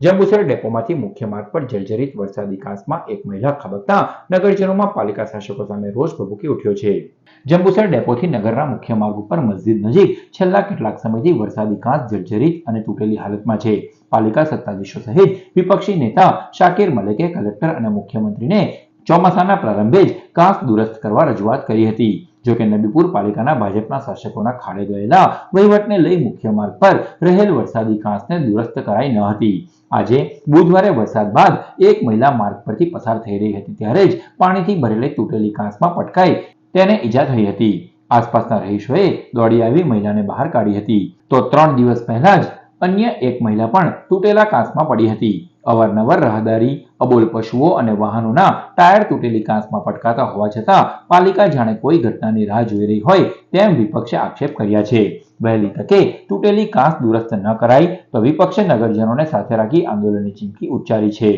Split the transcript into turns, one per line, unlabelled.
જંબુસર ડેપોમાંથી મુખ્ય માર્ગ પર જર્જરિત વરસાદી કાંસમાં એક મહિલા ખાબકતા નગરજનોમાં પાલિકા શાસકો સામે રોષ ભભૂકી ઉઠ્યો છે. જંબુસર ડેપોથી નગરના મુખ્ય માર્ગ ઉપર મસ્જિદ નજીક છેલ્લા કેટલાક સમયથી વરસાદી કાંસ જર્જરિત અને તૂટેલી હાલતમાં છે. પાલિકા સત્તાધીશો સહિત વિપક્ષી નેતા શાકિર મલેકે કલેક્ટર અને મુખ્યમંત્રીને ચોમાસાના પ્રારંભે જ કાંસ દુરસ્ત કરવા રજૂઆત કરી હતી. જોકે નબીપુર પાલિકાના ભાજપના શાસકોના ખાડે ગયેલા વહીવટને લઈ મુખ્ય માર્ગ પર રહેલ વરસાદી કાંસને દુરસ્ત કરાઈ ન હતી. આજે બુધવારે વરસાદ બાદ એક મહિલા માર્ગ પરથી પસાર થઈ રહી હતી. ત્યારે જ પાણીથી ભરેલી તૂટેલી કાંસમાં પટકાઈ તેને ઈજા થઈ હતી. આસપાસના રહીશોએ દોડી આવી મહિલાને બહાર કાઢી હતી. તો ત્રણ દિવસ પહેલા જ અન્ય એક મહિલા પણ તૂટેલા કાંસમાં પડી હતી. અવારનવાર રાહદારી, અબોલ પશુઓ અને વાહનોના ટાયર તૂટેલી કાંસમાં પટકાતા હોવા છતાં પાલિકા જાણે કોઈ ઘટનાની રાહ જોઈ રહી હોય તેમ વિપક્ષે આક્ષેપ કર્યા છે. વહેલી તકે તૂટેલી કાંસ દુરસ્ત ન કરાય તો વિપક્ષે નગરજનોને સાથે રાખી આંદોલનની ચીમકી ઉચ્ચારી છે.